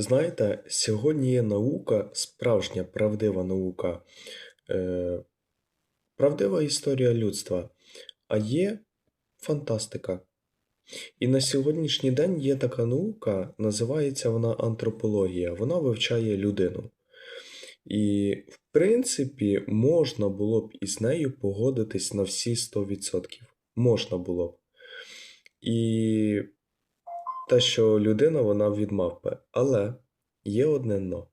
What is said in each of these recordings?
Знаєте, сьогодні є наука, справжня правдива наука, е, правдива історія людства, а є фантастика. І на сьогоднішній день є така наука, називається вона антропологія. Вона вивчає людину. І, в принципі, можна було б із нею погодитись на всі 100%. Можна було б. І те, що людина, вона від мавпи. Але є одне но.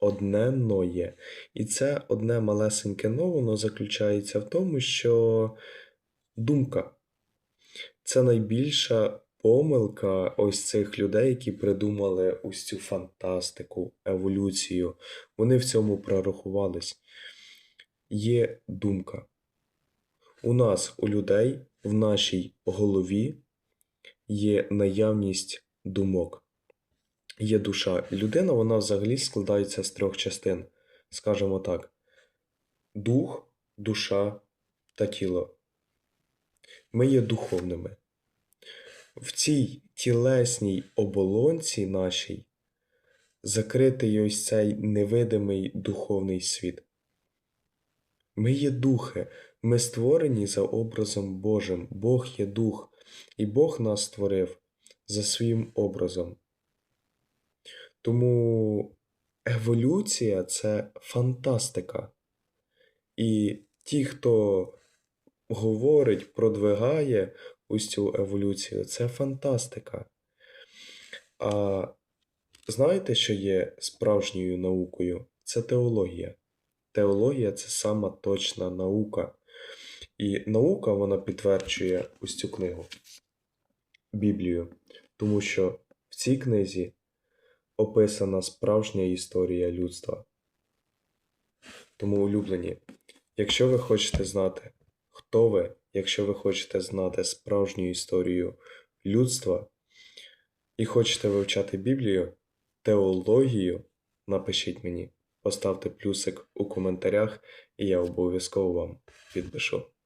Одне но є. І це одне малесеньке но, воно заключається в тому, що думка це найбільша помилка ось цих людей, які придумали ось цю фантастику, еволюцію. Вони в цьому прорахувались. Є думка. У нас, у людей, в нашій голові є наявність думок. Є душа. Людина, вона взагалі складається з трьох частин. Скажімо так: дух, душа та тіло. Ми є духовними. В цій тілесній оболонці нашій закритий ось цей невидимий духовний світ. Ми є духи, ми створені за образом Божим. Бог є дух, і Бог нас створив за своїм образом. Тому еволюція це фантастика. І ті, хто говорить, продвигає ось цю еволюцію, це фантастика. А знаєте, що є справжньою наукою? Це теологія. Теологія це сама точна наука. І наука вона підтверджує ось цю книгу, Біблію, тому що в цій книзі описана справжня історія людства. Тому, улюблені, якщо ви хочете знати, хто ви, якщо ви хочете знати справжню історію людства і хочете вивчати Біблію, теологію, напишіть мені, поставте плюсик у коментарях, і я обов'язково вам відпишу.